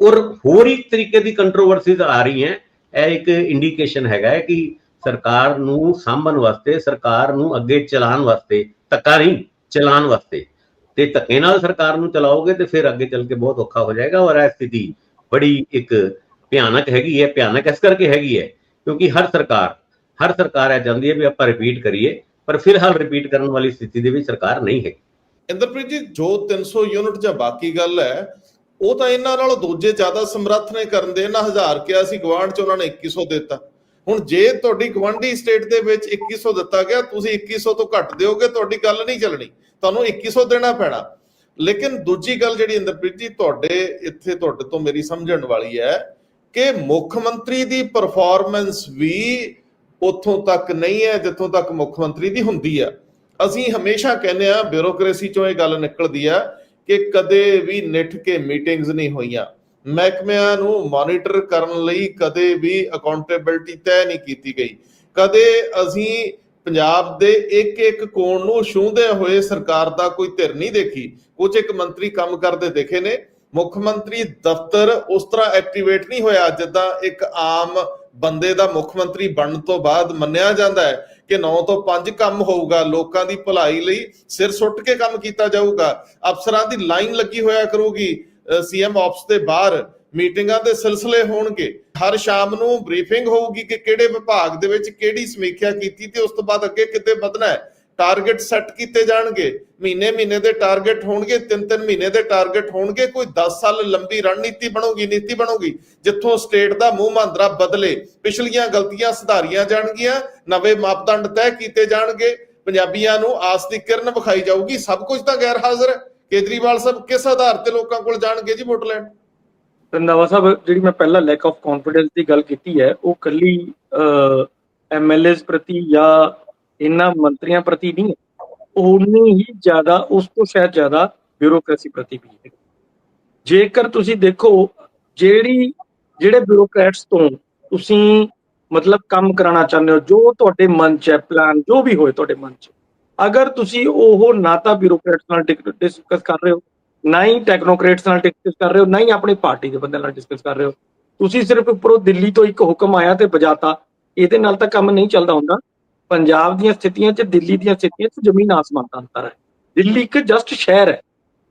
Speaker 3: ਔਰ ਹੋਰ ਇੱਕ ਤਰੀਕੇ ਦੀ ਕੰਟਰੋਵਰਸੀਜ਼ ਆ ਰਹੀ ਹੈ ਇਹ ਇੱਕ ਇੰਡੀਕੇਸ਼ਨ ਹੈਗਾ ਹੈ ਕਿ ਸਰਕਾਰ ਨੂੰ ਸਾਂਭਣ ਵਾਸਤੇ, ਸਰਕਾਰ ਨੂੰ ਅੱਗੇ ਚਲਾਉਣ ਵਾਸਤੇ, ਧੱਕਾ ਨਹੀਂ, ਚਲਾਉਣ ਵਾਸਤੇ। ਤੇ ਧੱਕੇ ਨਾਲ ਸਰਕਾਰ ਨੂੰ ਚਲਾਓਗੇ ਤੇ ਫਿਰ ਅੱਗੇ ਚੱਲ ਕੇ ਬਹੁਤ ਔਖਾ ਹੋ ਜਾਏਗਾ ਔਰ ਇਹ ਸਥਿਤੀ ਬੜੀ ਇੱਕ ਭਿਆਨਕ ਹੈਗੀ ਹੈ, ਭਿਆਨਕ ਇਸ ਕਰਕੇ ਹੈਗੀ ਹੈ, ਕਿਉਂਕਿ ਹਰ ਸਰਕਾਰ ਹਰ ਸਰਕਾਰ ਇਹ ਚਾਹੁੰਦੀ ਹੈ ਵੀ ਆਪਾਂ ਰਿਪੀਟ ਕਰੀਏ, ਪਰ ਫਿਲਹਾਲ ਰਿਪੀਟ ਕਰਨ ਵਾਲੀ ਸਥਿਤੀ ਦੇ ਵਿੱਚ ਸਰਕਾਰ ਨਹੀਂ ਹੈ।
Speaker 1: ਇੰਦਰਪ੍ਰੀਤ ਜੀ, ਜੋ 300 ਯੂਨਿਟ ਜਾਂ ਬਾਕੀ ਗੱਲ ਹੈ, ਉਹ ਤਾਂ ਇਹਨਾਂ ਨਾਲ ਦੂਜੇ ਜ਼ਿਆਦਾ ਸਮਰੱਥ ਨੇ ਕਰਨ ਦੇ, ਇਹਨਾਂ ਹਜ਼ਾਰ ਕਿਹਾ ਸੀ ਗਵਾਂਢ ਚ ਉਹਨਾਂ ਨੇ 2100 ਦਿੱਤਾ। ਹੁਣ ਜੇ ਤੁਹਾਡੀ ਗਵਾਂਢੀ ਸਟੇਟ ਦੇ ਵਿੱਚ 2100 ਦਿੱਤਾ ਗਿਆ, ਤੁਸੀਂ 2100 ਤੋਂ ਘੱਟ ਦਿਓਗੇ, ਤੁਹਾਡੀ ਗੱਲ ਨਹੀਂ ਚੱਲਣੀ। ਤੁਹਾਨੂੰ 2100 ਦੇਣਾ ਪੈਣਾ। ਲੇਕਿਨ ਦੂਜੀ ਗੱਲ ਜਿਹੜੀ ਇੰਦਰਪ੍ਰੀਤ ਜੀ, ਤੁਹਾਡੇ ਇੱਥੇ ਤੁਹਾਡੇ ਤੋਂ ਮੇਰੀ ਸਮਝਣ ਵਾਲੀ ਹੈ ਕਿ ਮੁੱਖ ਮੰਤਰੀ ਦੀ ਪਰਫਾਰਮੈਂਸ ਵੀ ਉੱਥੋਂ ਤੱਕ ਨਹੀਂ ਹੈ, ਜਿੱਥੋਂ ਤੱਕ ਮੁੱਖ ਮੰਤਰੀ ਦੀ ਹੁੰਦੀ ਆ। ਅਸੀਂ ਹਮੇਸ਼ਾ ਕਹਿੰਦੇ ਆ ਬਿਊਰੋਕ੍ਰੇਸੀ ਚੋਂ ਇਹ ਗੱਲ ਨਿਕਲਦੀ ਆ ਕਿ ਕਦੇ ਵੀ ਨਿੱਠ ਕੇ ਮੀਟਿੰਗਸ ਨਹੀਂ ਹੋਈਆਂ। ਮਹਿਕਮਿਆਂ ਨੂੰ ਮੋਨੀਟਰ ਕਰਨ ਲਈ ਕਦੇ ਵੀ ਅਕਾਊਂਟੇਬਿਲਟੀ ਤੈਅ ਨਹੀਂ ਕੀਤੀ ਗਈ। ਕਦੇ ਅਸੀਂ ਪੰਜਾਬ ਦੇ ਇੱਕ ਇੱਕ ਕੋਣ ਨੂੰ ਛੂੰਹਦੇ ਹੋਏ ਸਰਕਾਰ ਦਾ ਕੋਈ ਧਿਰ ਨਹੀਂ ਦੇਖੀ। ਕੁਝ ਇੱਕ ਮੰਤਰੀ ਕੰਮ ਕਰਦੇ ਦੇਖੇ ਨੇ। ਮੁੱਖ ਮੰਤਰੀ ਦਫ਼ਤਰ ਉਸ ਤਰ੍ਹਾਂ ਐਕਟੀਵੇਟ ਨਹੀਂ ਹੋਇਆ ਜਿੱਦਾਂ ਇੱਕ ਆਮ ਬੰਦੇ ਦਾ ਮੁੱਖ ਮੰਤਰੀ ਬਣਨ ਤੋਂ ਬਾਅਦ ਮੰਨਿਆ ਜਾਂਦਾ ਹੈ ਕਿ 9 ਤੋਂ 5 ਕੰਮ ਹੋਊਗਾ। ਲੋਕਾਂ ਦੀ ਭਲਾਈ ਲਈ ਸਿਰ ਸੁੱਟ ਕੇ ਕੰਮ ਕੀਤਾ ਜਾਊਗਾ। ਅਫਸਰਾਂ ਦੀ ਲਾਈਨ ਲੱਗੀ ਹੋਇਆ ਕਰੂਗੀ। ਸੀਐਮ ਆਫਿਸ ਦੇ ਬਾਹਰ ਮੀਟਿੰਗਾਂ ਦੇ ਸਿਲਸਿਲੇ ਹੋਣਗੇ। ਹਰ ਸ਼ਾਮ ਨੂੰ ਬਰੀਫਿੰਗ ਹੋਊਗੀ ਕਿ ਕਿਹੜੇ ਵਿਭਾਗ ਦੇ ਵਿੱਚ ਕਿਹੜੀ ਸਮੀਖਿਆ ਕੀਤੀ ਤੇ ਉਸ ਤੋਂ ਬਾਅਦ ਅੱਗੇ ਕਿੱਥੇ ਵਧਣਾ ਹੈ। ਟਾਰਗੇਟ ਸੈੱਟ ਕੀਤੇ ਜਾਣਗੇ। ਮਹੀਨੇ ਮਹੀਨੇ ਦੇ ਟਾਰਗੇਟ ਹੋਣਗੇ, ਤਿੰਨ ਤਿੰਨ ਮਹੀਨੇ ਦੇ ਟਾਰਗੇਟ ਹੋਣਗੇ, ਕੋਈ 10 ਸਾਲ ਲੰਬੀ ਰਣਨੀਤੀ ਬਣੂਗੀ, ਨੀਤੀ ਬਣੂਗੀ, ਜਿੱਥੋਂ ਸਟੇਟ ਦਾ ਮੂੰਹ ਮੰਦਰਾ ਬਦਲੇ, ਪਿਛਲੀਆਂ ਗਲਤੀਆਂ ਸੁਧਾਰੀਆਂ ਜਾਣਗੀਆਂ, ਨਵੇਂ ਮਾਪਦੰਡ ਤੈਅ ਕੀਤੇ ਜਾਣਗੇ, ਪੰਜਾਬੀਆਂ ਨੂੰ ਆਸ ਦੀ ਕਿਰਨ ਵਿਖਾਈ ਜਾਊਗੀ, ਸਭ ਕੁਝ ਤਾਂ ਗੈਰ ਹਾਜ਼ਰ ਹੈ। ਕੇਜਰੀਵਾਲ ਸਾਹਿਬ ਕਿਸ ਆਧਾਰ ਤੇ ਲੋਕਾਂ ਕੋਲ ਜਾਣਗੇ ਜੀ ਵੋਟ ਲੈਣ?
Speaker 2: ਰੰਦਾਵਾ ਸਾਹਿਬ, ਜਿਹੜੀ ਮੈਂ ਪਹਿਲਾਂ ਲੈਕ ਆਫ ਕੌਨਫੀਡੈਂਸ ਦੀ ਗੱਲ ਕੀਤੀ ਹੈ, ਉਹ ਕੱਲੀ ਐਮਐਲਏਸ ਪ੍ਰਤੀ ਜਾਂ ਇਹਨਾਂ ਮੰਤਰੀਆਂ ਪ੍ਰਤੀ ਨਹੀਂ ਹੈ। ਹੀ ਜ਼ਿਆਦਾ, ਉਸ ਤੋਂ ਸ਼ਾਇਦ ਜ਼ਿਆਦਾ ਬਿਊਰੋਕ੍ਰੇਸੀ ਪ੍ਰਤੀ ਵੀ ਹੈ। ਜੇਕਰ ਤੁਸੀਂ ਦੇਖੋ, ਜਿਹੜੀ, ਜਿਹੜੇ ਬਿਊਰੋਕਰੇਟਸ ਤੋਂ ਤੁਸੀਂ ਮਤਲਬ ਕੰਮ ਕਰਾਉਣਾ ਚਾਹੁੰਦੇ ਹੋ, ਜੋ ਤੁਹਾਡੇ ਮਨ ਚ ਹੈ ਪਲਾਨ ਜੋ ਵੀ ਹੋਏ ਤੁਹਾਡੇ ਮਨ ਚ ਅਗਰ ਤੁਸੀਂ ਉਹ ਨਾ ਤਾਂ ਬਿਊਰੋਕਰੇਟਸ ਨਾਲ ਡਿਸਕਸ ਕਰ ਰਹੇ ਹੋ, ਨਾ ਹੀ ਟੈਕਨੋਕ੍ਰੇਟਸ ਨਾਲ ਡਿਸਕਸ ਕਰ ਰਹੇ ਹੋ, ਨਾ ਹੀ ਆਪਣੀ ਪਾਰਟੀ ਦੇ ਬੰਦਿਆਂ ਨਾਲ ਡਿਸਕਸ ਕਰ ਰਹੇ ਹੋ। ਤੁਸੀਂ ਸਿਰਫ ਉੱਪਰੋਂ ਦਿੱਲੀ ਤੋਂ ਇੱਕ ਹੁਕਮ ਆਇਆ ਤੇ ਬਜਾਤਾ ਇਹਦੇ ਨਾਲ ਤਾਂ ਕੰਮ ਨਹੀਂ ਚੱਲਦਾ ਹੁੰਦਾ। ਪੰਜਾਬ ਦੀਆਂ ਸਥਿਤੀਆਂ 'ਚ, ਦਿੱਲੀ ਦੀਆਂ ਸਥਿਤੀਆਂ 'ਚ ਜ਼ਮੀਨ ਆਸਮਾਨ ਦਾ ਅੰਤਰ ਹੈ। ਦਿੱਲੀ ਇੱਕ ਜਸਟ ਸ਼ਹਿਰ ਹੈ।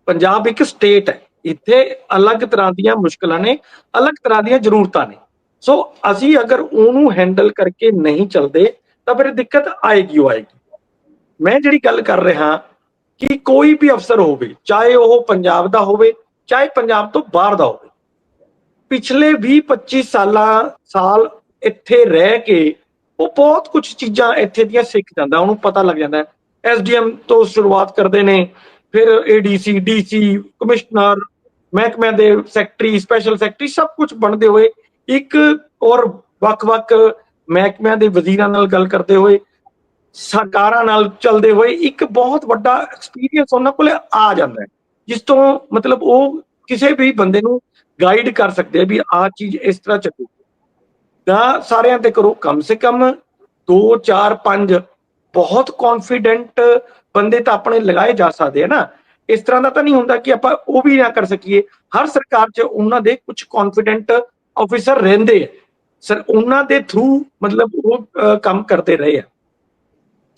Speaker 2: ਪੰਜਾਬ ਇੱਕ ਸਟੇਟ ਹੈ। ਇੱਥੇ ਅਲੱਗ ਤਰ੍ਹਾਂ ਦੀਆਂ ਮੁਸ਼ਕਲਾਂ ਨੇ, ਅਲੱਗ ਤਰ੍ਹਾਂ ਦੀਆਂ ਜ਼ਰੂਰਤਾਂ ਨੇ। ਸੋ ਅਸੀਂ ਅਗਰ ਉਹਨੂੰ ਹੈਂਡਲ ਕਰਕੇ ਨਹੀਂ ਚੱਲਦੇ, ਤਾਂ ਫਿਰ ਦਿੱਕਤ ਆਏਗੀ, ਉਹ ਆਏਗੀ। ਮੈਂ ਜਿਹੜੀ ਗੱਲ ਕਰ ਰਿਹਾ ਕਿ ਕੋਈ ਵੀ ਅਫਸਰ ਹੋਵੇ, ਚਾਹੇ ਉਹ ਪੰਜਾਬ ਦਾ ਹੋਵੇ, ਚਾਹੇ ਪੰਜਾਬ ਤੋਂ ਬਾਹਰ ਦਾ ਹੋਵੇ, ਪਿਛਲੇ 20 25 ਸਾਲਾਂ, ਸਾਲ ਇੱਥੇ ਰਹਿ ਕੇ ਉਹ ਬਹੁਤ ਕੁਝ ਚੀਜ਼ਾਂ ਇੱਥੇ ਦੀਆਂ ਸਿੱਖ ਜਾਂਦਾ, ਉਹਨੂੰ ਪਤਾ ਲੱਗ ਜਾਂਦਾ। ਐਸਡੀਐਮ ਤੋਂ ਸ਼ੁਰੂਆਤ ਕਰਦੇ ਨੇ, ਫਿਰ ਏਡੀਸੀ ਡੀਸੀ ਕਮਿਸ਼ਨਰ ਮਹਿਕਮਿਆਂ ਦੇ ਸੈਕਟਰੀ, ਸਪੈਸ਼ਲ ਸੈਕਟਰੀ, ਸਭ ਕੁਝ ਬਣਦੇ ਹੋਏ ਇੱਕ ਔਰ ਵੱਖ-ਵੱਖ ਮਹਿਕਮਿਆਂ ਦੇ ਵਜ਼ੀਰਾਂ ਨਾਲ ਗੱਲ ਕਰਦੇ ਹੋਏ ਸਰਕਾਰਾਂ ਨਾਲ ਚੱਲਦੇ ਹੋਏ ਇੱਕ ਬਹੁਤ ਵੱਡਾ ਐਕਸਪੀਰੀਅੰਸ ਉਹਨਾਂ ਕੋਲੇ ਆ ਜਾਂਦਾ ਹੈ, ਜਿਸ ਤੋਂ ਮਤਲਬ ਉਹ ਕਿਸੇ ਵੀ ਬੰਦੇ ਨੂੰ ਗਾਈਡ ਕਰ ਸਕਦੇ ਆ ਵੀ ਆਹ ਚੀਜ਼ ਇਸ ਤਰ੍ਹਾਂ ਚੱਲੂ। ਤਾਂ ਸਾਰਿਆਂ ਤੇ ਕਰੋ ਕਮ ਸੇ ਕਮ 2 4 5 ਬਹੁਤ ਕੌਨਫੀਡੈਂਟ ਬੰਦੇ ਤਾਂ ਆਪਣੇ ਲਗਾਏ ਜਾ ਸਕਦੇ ਆ ਨਾ। ਇਸ ਤਰ੍ਹਾਂ ਦਾ ਤਾਂ ਨਹੀਂ ਹੁੰਦਾ ਕਿ ਆਪਾਂ ਉਹ ਵੀ ਨਾ ਕਰ ਸਕੀਏ। ਹਰ ਸਰਕਾਰ 'ਚ ਉਹਨਾਂ ਦੇ ਕੁਝ ਕੌਨਫੀਡੈਂਟ ਆਫੀਸਰ ਰਹਿੰਦੇ ਆ। ਸਰ, ਉਹਨਾਂ ਦੇ ਥਰੂ ਮਤਲਬ ਉਹ ਕੰਮ ਕਰਦੇ ਰਹੇ ਆ।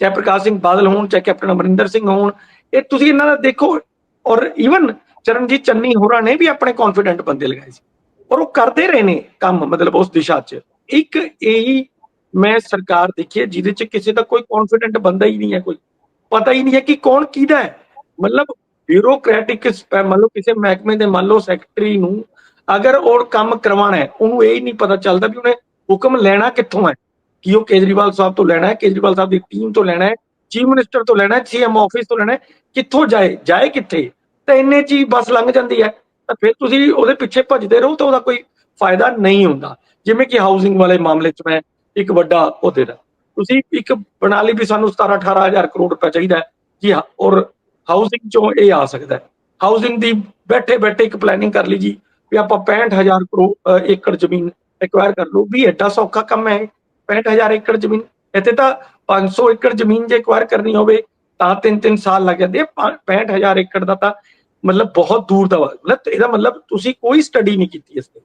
Speaker 2: ਚਾਹੇ ਪ੍ਰਕਾਸ਼ ਸਿੰਘ ਬਾਦਲ ਹੋਣ, ਚਾਹੇ ਕੈਪਟਨ ਅਮਰਿੰਦਰ ਸਿੰਘ ਹੋਣ, ਇਹ ਤੁਸੀਂ ਇਹਨਾਂ ਦਾ ਦੇਖੋ ਔਰ ਈਵਨ ਚਰਨਜੀਤ ਚੰਨੀ ਹੋਰਾਂ ਨੇ ਵੀ ਆਪਣੇ ਕੌਨਫੀਡੈਂਟ ਬੰਦੇ ਲਗਾਏ ਸੀ ਔਰ ਉਹ ਕਰਦੇ ਰਹੇ ਨੇ ਕੰਮ, ਮਤਲਬ ਉਸ ਦਿਸ਼ਾ 'ਚ। ਇੱਕ ਇਹੀ ਮੈਂ ਸਰਕਾਰ ਦੇਖੀ ਜਿਹਦੇ 'ਚ ਕਿਸੇ ਦਾ ਕੋਈ ਕੌਨਫੀਡੈਂਟ ਬੰਦਾ ਹੀ ਨਹੀਂ ਹੈ ਕੋਈ। ਪਤਾ ਹੀ ਨਹੀਂ ਹੈ ਕਿ ਕੌਣ ਕਿਹਦਾ ਹੈ। ਮਤਲਬ ਬਿਊਰੋਕ੍ਰੈਟਿਕ ਮੰਨ ਲਓ ਕਿਸੇ ਮਹਿਕਮੇ ਦੇ ਮੰਨ ਲਓ ਸੈਕਟਰੀ ਨੂੰ ਅਗਰ ਉਹ ਕੰਮ ਕਰਵਾਉਣਾ ਹੈ, ਉਹਨੂੰ ਇਹ ਹੀ ਨਹੀਂ ਪਤਾ ਚੱਲਦਾ ਵੀ ਉਹਨੇ ਹੁਕਮ ਲੈਣਾ ਕਿੱਥੋਂ ਹੈ। ਕਿ ਉਹ ਕੇਜਰੀਵਾਲ ਸਾਹਿਬ ਤੋਂ ਲੈਣਾ ਹੈ ਕੇਜਰੀਵਾਲ ਸਾਹਿਬ ਦੀ ਟੀਮ ਤੋਂ ਲੈਣਾ ਹੈ ਚੀਫ ਮਿਨਿਸਟਰ ਤੋਂ ਲੈਣਾ ਹੈ ਸੀਐਮ ਆਫਿਸ ਤੋਂ ਲੈਣਾ ਹੈ ਕਿੱਥੋਂ ਜਾਏ ਜਾਏ ਕਿੱਥੇ? ਤਾਂ ਇੰਨੇ ਚ ਹੀ ਬਸ ਲੰਘ ਜਾਂਦੀ ਹੈ। ਤਾਂ ਫਿਰ ਤੁਸੀਂ ਉਹਦੇ ਪਿੱਛੇ ਭੱਜਦੇ ਰਹੋ ਤਾਂ ਉਹਦਾ ਕੋਈ ਫਾਇਦਾ ਨਹੀਂ ਹੁੰਦਾ। ਜਿਵੇਂ ਕਿ ਹਾਊਸਿੰਗ ਵਾਲੇ ਮਾਮਲੇ 'ਚ ਮੈਂ ਇੱਕ ਵੱਡਾ ਉਹਦੇ ਦਾ ਤੁਸੀਂ ਇੱਕ ਬਣਾ ਲਈ ਵੀ ਸਾਨੂੰ 17 18000 ਕਰੋੜ ਰੁਪਏ ਚਾਹੀਦਾ ਹੈ ਜੀ ਔਰ ਹਾਊਸਿੰਗ ਚੋਂ ਇਹ ਆ ਸਕਦਾ ਹੈ। ਹਾਊਸਿੰਗ ਦੀ ਬੈਠੇ ਬੈਠੇ ਇੱਕ ਪਲੈਨਿੰਗ ਕਰ ਲਈ ਜੀ ਵੀ ਆਪਾਂ 65000 ਕਰੋੜ ਅ, ਏਕੜ ਜ਼ਮੀਨ ਐਕਵਾਇਰ ਕਰ ਲਓ। ਵੀ ਐਡਾ ਸੌਖਾ ਕੰਮ ਹੈ 65000 ਏਕੜ ਜ਼ਮੀਨ। ਇੱਥੇ ਤਾਂ 500 ਏਕੜ ਜ਼ਮੀਨ ਜੇ ਐਕਵਾਇਰ ਕਰਨੀ ਹੋਵੇ, ਤਾਂ 3-3 ਸਾਲ ਲੱਗ ਜਾਂਦੇ 65000 ਏਕੜ ਦਾ ਤਾਂ ਮਤਲਬ ਬਹੁਤ ਦੂਰ ਦਾ ਮਤਲਬ ਇਹਦਾ ਮਤਲਬ ਤੁਸੀਂ ਕੋਈ ਸਟੱਡੀ ਨਹੀਂ ਕੀਤੀ ਇਸ ਤੇ।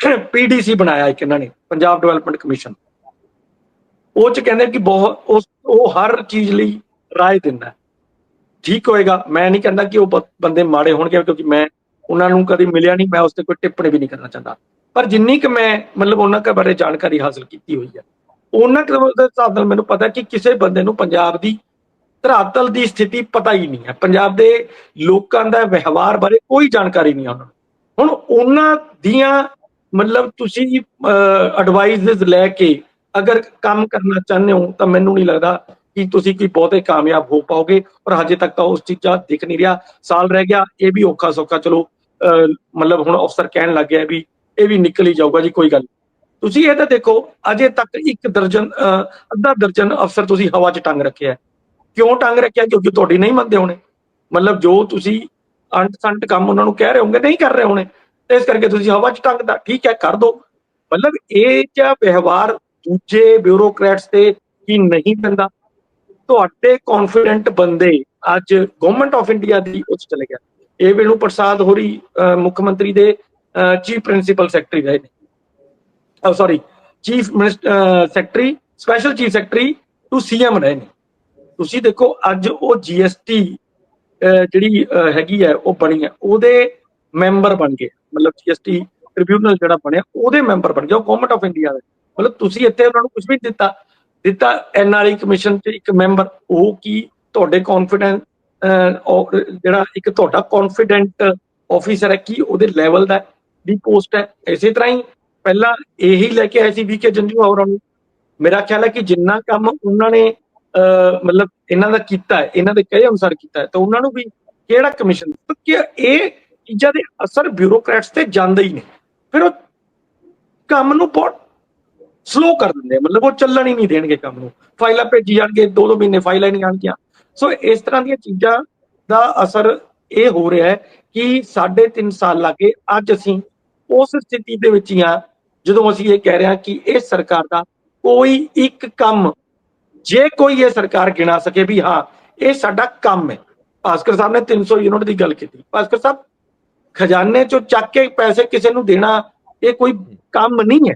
Speaker 2: (clears throat) ਪੀਡੀਸੀ ਬਣਾਇਆ ਇੱਕ ਇਹਨਾਂ ਨੇ, ਪੰਜਾਬ ਡਿਵੈਲਪਮੈਂਟ ਕਮਿਸ਼ਨ ਉਹ ਚ ਕਹਿੰਦੇ ਕਿ ਬਹੁਤ ਉਸ, ਉਹ ਹਰ ਚੀਜ਼ ਲਈ ਰਾਏ ਦਿੰਦਾ ਠੀਕ ਹੋਏਗਾ। ਮੈਂ ਨਹੀਂ ਕਹਿੰਦਾ ਕਿ ਉਹ ਬ- ਬੰਦੇ ਮਾੜੇ ਹੋਣਗੇ ਕਿਉਂਕਿ ਮੈਂ ਉਹਨਾਂ ਨੂੰ ਕਦੀ ਮਿਲਿਆ ਨਹੀਂ। ਮੈਂ ਉਸ ਤੇ ਕੋਈ ਟਿੱਪਣੀ ਵੀ ਨਹੀਂ ਕਰਨਾ ਚਾਹੁੰਦਾ। ਪਰ ਜਿੰਨੀ ਕਿ ਮੈਂ ਮਤਲਬ ਉਹਨਾਂ ਕੇ ਬਾਰੇ ਜਾਣਕਾਰੀ ਹਾਸਲ ਕੀਤੀ ਹੋਈ ਹੈ ਉਹਨਾਂ ਦੇ ਹਿਸਾਬ ਨਾਲ ਮੈਨੂੰ ਪਤਾ ਕਿ ਕਿਸੇ ਬੰਦੇ ਨੂੰ ਪੰਜਾਬ ਦੀ ਧਰਾਤਲ ਦੀ ਸਥਿਤੀ ਪਤਾ ਹੀ ਨਹੀਂ ਹੈ। ਪੰਜਾਬ ਦੇ ਲੋਕਾਂ ਦਾ ਵਿਵਹਾਰ ਬਾਰੇ ਕੋਈ ਜਾਣਕਾਰੀ ਨਹੀਂ ਉਹਨਾਂ ਨੂੰ। ਹੁਣ ਉਹਨਾਂ ਦੀਆਂ ਮਤਲਬ ਤੁਸੀਂ ਐਡਵਾਈਜ਼ਸ ਲੈ ਕੇ ਅਗਰ ਕੰਮ ਕਰਨਾ ਚਾਹੁੰਦੇ ਹੋ ਤਾਂ ਮੈਨੂੰ ਨਹੀਂ ਲੱਗਦਾ ਕਿ ਤੁਸੀਂ ਕੋਈ ਬਹੁਤੇ ਕਾਮਯਾਬ ਹੋ ਪਾਓਗੇ ਪਰ ਹਜੇ ਤੱਕ ਤਾਂ ਉਸ ਚੀਜ਼ਾਂ ਦਿਖ ਨਹੀਂ ਰਿਹਾ। ਸਾਲ ਰਹਿ ਗਿਆ ਇਹ ਵੀ ਔਖਾ ਸੌਖਾ ਚਲੋ ਅਹ, ਮਤਲਬ ਹੁਣ ਅਫਸਰ ਕਹਿਣ ਲੱਗ ਗਿਆ ਵੀ ਇਹ ਵੀ ਨਿਕਲ ਹੀ ਜਾਊਗਾ ਜੀ ਕੋਈ ਗੱਲ ਤੁਸੀਂ ਇਹ ਤਾਂ ਦੇਖੋ ਅਜੇ ਤੱਕ ਇੱਕ ਦਰਜਨ ਅੱਧਾ ਦਰਜਨ ਅਫਸਰ ਤੁਸੀਂ ਹਵਾ 'ਚ ਟੰਗ ਰੱਖਿਆ ਕਿਉਂ ਟੰਗ ਰੱਖਿਆ? ਕਿਉਂਕਿ ਤੁਹਾਡੀ ਨਹੀਂ ਮੰਨਦੇ ਹੋਣੇ। ਮਤਲਬ ਜੋ ਤੁਸੀਂ ਅੰਟ ਸੰਟ ਕੰਮ ਉਹਨਾਂ ਨੂੰ ਕਹਿ ਰਹੇ ਹੋਗੇ ਨਹੀਂ ਕਰ ਰਹੇ ਹੋਣੇ। ਇਸ ਕਰਕੇ ਤੁਸੀਂ ਹਵਾ 'ਚ ਟੰਗਦਾ ਠੀਕ ਹੈ ਕਰ ਦੋ। ਮਤਲਬ ਇਹ ਜਿਹਾ ਵਿਵਹਾਰ ਦੂਜੇ ਬਿਊਰੋਕਰੈਟਸ ਤੇ ਕੀ ਨਹੀਂ ਪੈਂਦਾ। ਤੁਹਾਡੇ ਕੌਨਫੀਡੈਂਟ ਬੰਦੇ ਅੱਜ ਗਵਰਨਮੈਂਟ ਆਫ ਇੰਡੀਆ ਦੀ ਉਸ ਚਲੇ ਗਿਆ ਇਹ ਵੇਣੂ ਪ੍ਰਸਾਦ ਹੋਰੀ ਅਹ, ਮੁੱਖ ਮੰਤਰੀ ਦੇ ਚੀਫ ਪ੍ਰਿੰਸੀਪਲ ਸੈਕਟਰੀ ਰਹੇ ਨੇ। Sorry chief secretary special chief secretary to CM ਰਹੇ ਨੇ। ਤੁਸੀਂ ਦੇਖੋ, ਅੱਜ ਉਹ ਜੀਐਸਟੀ ਜਿਹੜੀ ਹੈਗੀ ਹੈ, ਉਹ ਬਣੀ ਹੈ, ਉਹਦੇ ਮੈਂਬਰ ਬਣ ਗਏ। ਮਤਲਬ ਜੀਐਸਟੀ ਟ੍ਰਿਬਿਊਨਲ ਜਿਹੜਾ ਬਣਿਆ, ਉਹਦੇ ਮੈਂਬਰ ਬਣ ਗਏ, ਉਹ ਗਵਰਨਮੈਂਟ ਆਫ ਇੰਡੀਆ ਦੇ। ਮਤਲਬ ਤੁਸੀਂ ਇੱਥੇ ਉਹਨਾਂ ਨੂੰ ਕੁਝ ਵੀ ਨਹੀਂ ਦਿੱਤਾ ਦਿੱਤਾ ਐਨਆਰਆਈ ਕਮਿਸ਼ਨ ਚ ਇੱਕ ਮੈਂਬਰ ਉਹ ਕੀ ਤੁਹਾਡੇ ਕੌਨਫੀਡੈਂਸ ਜਿਹੜਾ ਇੱਕ ਤੁਹਾਡਾ ਕੌਨਫੀਡੈਂਟ ਆਫੀਸਰ ਹੈ, ਕੀ ਉਹਦੇ ਲੈਵਲ ਦਾ ਦੀ ਪੋਸਟ ਹੈ ਇਸੇ ਤਰ੍ਹਾਂ ਹੀ ਪਹਿਲਾਂ ਇਹੀ ਲੈ ਕੇ ਆਏ ਸੀ ਵੀਕੇ ਜੰਜੂ ਹੋਰਾਂ ਨੂੰ। ਮੇਰਾ ਖਿਆਲ ਹੈ ਕਿ ਜਿੰਨਾ ਕੰਮ ਉਹਨਾਂ ਨੇ ਅਹ, ਮਤਲਬ ਇਹਨਾਂ ਦਾ ਕੀਤਾ ਹੈ ਇਹਨਾਂ ਦੇ ਕਹੇ ਅਨੁਸਾਰ ਕੀਤਾ ਹੈ ਤਾਂ ਉਹਨਾਂ ਨੂੰ ਵੀ ਕਿਹੜਾ ਕਮਿਸ਼ਨ ਕਿ ਇਹ ਚੀਜ਼ਾਂ ਦੇ ਅਸਰ ਬਿਊਰੋਕਰੈਟਸ ਤੇ ਜਾਂਦੇ ਹੀ ਨੇ। ਫਿਰ ਉਹ ਕੰਮ ਨੂੰ ਬਹੁਤ ਸਲੋ ਕਰ ਦਿੰਦੇ ਆ ਮਤਲਬ ਉਹ ਚੱਲਣ ਹੀ ਨਹੀਂ ਦੇਣਗੇ ਕੰਮ ਨੂੰ। ਫਾਈਲਾਂ ਭੇਜੀ ਜਾਣਗੇ ਦੋ ਦੋ ਮਹੀਨੇ ਫਾਈਲਾਂ ਨਹੀਂ ਆਣਗੀਆਂ। ਸੋ ਇਸ ਤਰ੍ਹਾਂ ਦੀਆਂ ਚੀਜ਼ਾਂ ਦਾ ਅਸਰ ਇਹ ਹੋ ਰਿਹਾ ਹੈ ਕਿ ਸਾਢੇ ਤਿੰਨ ਸਾਲ ਲੱਗੇ ਅੱਜ ਅਸੀਂ ਉਸ ਸਥਿਤੀ ਦੇ ਵਿੱਚ ਹੀ ਆ, ਜਦੋਂ ਅਸੀਂ ਇਹ ਕਹਿ ਰਹੇ ਹਾਂ ਕਿ ਇਹ ਸਰਕਾਰ ਦਾ ਕੋਈ ਇੱਕ ਕੰਮ, ਜੇ ਕੋਈ ਇਹ ਸਰਕਾਰ ਗਿਣਾ ਸਕੇ ਵੀ ਹਾਂ, ਇਹ ਸਾਡਾ ਕੰਮ ਹੈ। ਭਾਸਕਰ ਸਾਹਿਬ ਨੇ 300 ਯੂਨਿਟ ਦੀ ਗੱਲ ਕੀਤੀ। ਭਾਸਕਰ ਸਾਹਿਬ, ਖਜ਼ਾਨੇ ਚੋਂ ਚੱਕ ਕੇ ਪੈਸੇ ਕਿਸੇ ਨੂੰ ਦੇਣਾ, ਇਹ ਕੋਈ ਕੰਮ ਨਹੀਂ ਹੈ।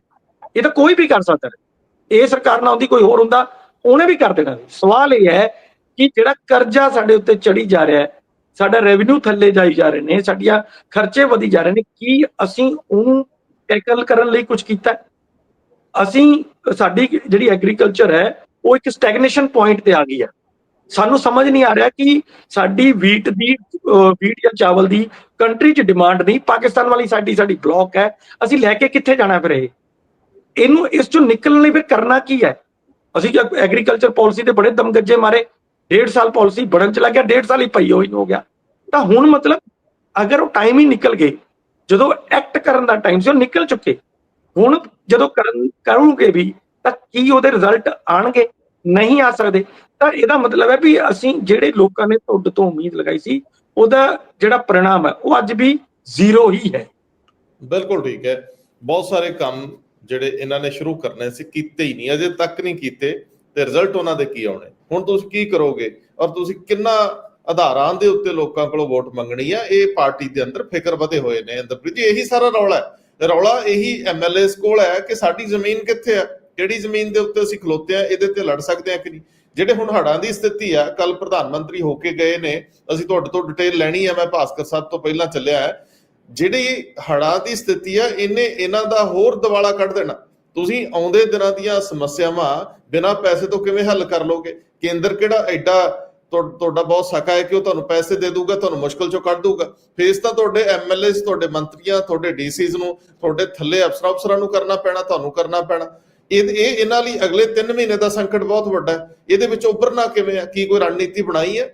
Speaker 2: ਇਹ ਤਾਂ ਕੋਈ ਵੀ ਕਰ ਸਕਦਾ ਹੈ। ਇਹ ਸਰਕਾਰ ਨਾਲ ਆਉਂਦੀ ਕੋਈ ਹੋਰ ਹੁੰਦਾ, ਉਹਨੇ ਵੀ ਕਰ ਦੇਣਾ। ਸਵਾਲ ਇਹ ਹੈ ਕਿ ਜਿਹੜਾ ਕਰਜ਼ਾ ਸਾਡੇ ਉੱਤੇ ਚੜੀ ਜਾ ਰਿਹਾ ਹੈ ਸਾਡਾ ਰੈਵਨਿਊ ਥੱਲੇ ਜਾਈ ਜਾ ਰਹੇ ਨੇ, ਸਾਡੀਆਂ ਖਰਚੇ ਵਧੀ ਜਾ ਰਹੇ ਨੇ, ਕੀ ਅਸੀਂ ਉਹਨੂੰ ਟੈਕਲ ਕਰਨ ਲਈ ਕੁਝ ਕੀਤਾ ਅਸੀਂ, ਸਾਡੀ ਜਿਹੜੀ ਐਗਰੀਕਲਚਰ ਹੈ, ਉਹ ਇੱਕ ਸਟੈਗਨੇਸ਼ਨ ਪੁਆਇੰਟ ਤੇ ਆ ਗਈ ਹੈ। ਸਾਨੂੰ ਸਮਝ ਨਹੀਂ ਆ ਰਿਹਾ ਕਿ ਸਾਡੀ ਵੀਟ ਦੀ ਵੀਟ ਜਾਂ ਚਾਵਲ ਦੀ ਕੰਟਰੀ 'ਚ ਡਿਮਾਂਡ ਨਹੀਂ, ਪਾਕਿਸਤਾਨ ਵਾਲੀ ਸਾਡੀ ਸਾਡੀ ਬਲੌਕ ਹੈ। ਅਸੀਂ ਲੈ ਕੇ ਕਿੱਥੇ ਜਾਣਾ ਫਿਰ ਇਹ? ਇਹਨੂੰ ਇਸ ਚੋਂ ਨਿਕਲਣ ਲਈ ਫਿਰ ਕਰਨਾ ਕੀ ਹੈ? ਅਸੀਂ ਐਗਰੀਕਲਚਰ ਪਾਲਿਸੀ ਦੇ ਬੜੇ ਦਮਗੱਜੇ ਮਾਰੇ। ਡੇਢ ਸਾਲ ਪਾਲਿਸੀ ਬਣਨ ਚ ਲੱਗਿਆ, ਡੇਢ ਸਾਲ ਹੀ ਪਈ ਹੋਈ ਹੋ ਗਿਆ। ਤਾਂ ਹੁਣ ਮਤਲਬ ਅਗਰ ਉਹ ਟਾਈਮ ਹੀ ਨਿਕਲ ਗਏ, ਜਦੋਂ ਐਕਟ ਕਰਨ ਦਾ ਟਾਈਮ ਸੀ, ਉਹ ਨਿਕਲ ਚੁੱਕੇ। ਹੁਣ ਜਦੋਂ ਕਰਨ ਕਰੂਗੇ ਵੀ, ਤਾਂ ਕੀ ਉਹਦੇ ਰਿਜ਼ਲਟ ਆਣਗੇ? ਨਹੀਂ ਆ ਸਕਦੇ। ਤਾਂ ਇਹਦਾ ਮਤਲਬ ਹੈ ਵੀ ਅਸੀਂ ਜਿਹੜੇ ਲੋਕਾਂ ਨੇ ਤੁਹਾਡੇ ਤੋਂ ਉਮੀਦ ਲਗਾਈ ਸੀ, ਉਹਦਾ ਜਿਹੜਾ ਪਰਿਣਾਮ ਹੈ, ਉਹ ਅੱਜ ਵੀ ਜ਼ੀਰੋ ਹੀ ਹੈ।
Speaker 1: ਬਿਲਕੁਲ ਠੀਕ ਹੈ। ਬਹੁਤ ਸਾਰੇ ਕੰਮ ਜਿਹੜੇ ਇਹਨਾਂ ਨੇ ਸ਼ੁਰੂ ਕਰਨੇ ਸੀ, ਕੀਤੇ ਹੀ ਨਹੀਂ, ਅਜੇ ਤੱਕ ਨਹੀਂ ਕੀਤੇ, ਤੇ ਰਿਜ਼ਲਟ ਉਹਨਾਂ ਦੇ ਕੀ ਆਉਣੇ? ਹੁਣ ਤੁਸੀਂ ਕੀ ਕਰੋਗੇ? ਔਰ ਤੁਸੀਂ ਕਿੰਨਾ ਆਧਾਰਾਂ ਦੇ ਉੱਤੇ ਲੋਕਾਂ ਕੋਲੋਂ ਵੋਟ ਮੰਗਣੀ ਆ? ਇਹ ਪਾਰਟੀ ਦੇ ਅੰਦਰ ਫਿਕਰ ਵਧੇ ਹੋਏ ਨੇ ਅੰਦਰਪ੍ਰੀਤ ਜੀ ਇਹੀ ਸਾਰਾ ਰੌਲਾ ਹੈ। ਰੌਲਾ ਇਹੀ ਐਮਐਲਏਸ ਕੋਲ ਹੈ ਕਿ ਸਾਡੀ ਜ਼ਮੀਨ ਕਿੱਥੇ ਹੈ ਕਿਹੜੀ ਜ਼ਮੀਨ ਦੇ ਉੱਤੇ ਅਸੀਂ ਖਲੋਤੇ ਆ? ਇਹਦੇ ਤੇ ਲੜ ਸਕਦੇ ਆ ਕਿ ਨਹੀਂ? ਜਿਹੜੇ ਹੁਣ ਹੜਾਂ ਦੀ ਸਥਿਤੀ ਆ ਕੱਲ ਪ੍ਰਧਾਨ ਮੰਤਰੀ ਹੋ ਕੇ ਗਏ ਨੇ, ਅਸੀਂ ਤੁਹਾਡੇ ਤੋਂ ਡਿਟੇਲ ਲੈਣੀ ਆ, ਮੈਂ ਭਾਸਕਰ ਸਾਹਿਬ ਤੋਂ ਪਹਿਲਾਂ ਚੱਲਿਆ ਹੈ। ਜਿਹੜੀ ਹੜਾਂ ਦੀ ਸਥਿਤੀ ਆ, ਇਹਨੇ ਇਹਨਾਂ ਦਾ ਹੋਰ ਦਿਵਾਲਾ ਕੱਢ ਦੇਣਾ। ਤੁਸੀਂ ਆਉਂਦੇ ਦਿਨਾਂ ਦੀਆਂ ਸਮੱਸਿਆਵਾਂ ਬਿਨਾਂ ਪੈਸੇ ਤੋਂ ਕਿਵੇਂ ਹੱਲ ਕਰ ਲੋਗੇ? ਕੇਂਦਰ ਕਿਹੜਾ ਐਡਾ ਤੁਹਾਡਾ ਬਹੁਤ ਸਕਾ ਹੈ ਕਿ ਉਹ ਤੁਹਾਨੂੰ ਪੈਸੇ ਦੇ ਦੂਗਾ ਤੁਹਾਨੂੰ ਮੁਸ਼ਕਲ ਚੋਂ ਕੱਢ ਦੂਗਾ ਫੇਸ ਤਾਂ ਤੁਹਾਡੇ ਐਮਐਲਏਸ ਤੁਹਾਡੇ ਮੰਤਰੀਆਂ, ਤੁਹਾਡੇ ਡੀਸੀਜ਼ ਨੂੰ, ਤੁਹਾਡੇ ਥੱਲੇ ਅਫਸਰਾਂ ਅਫਸਰਾਂ ਨੂੰ ਕਰਨਾ ਪੈਣਾ, ਤੁਹਾਨੂੰ ਕਰਨਾ ਪੈਣਾ। ਇਹ ਇਹ ਇਹਨਾਂ ਲਈ ਅਗਲੇ 3 ਮਹੀਨੇ ਦਾ ਸੰਕਟ ਬਹੁਤ ਵੱਡਾ ਹੈ। ਇਹਦੇ ਵਿੱਚ ਉੱਭਰਨਾ ਕਿਵੇਂ ਹੈ? ਕੀ ਕੋਈ ਰਣਨੀਤੀ ਬਣਾਈ ਹੈ?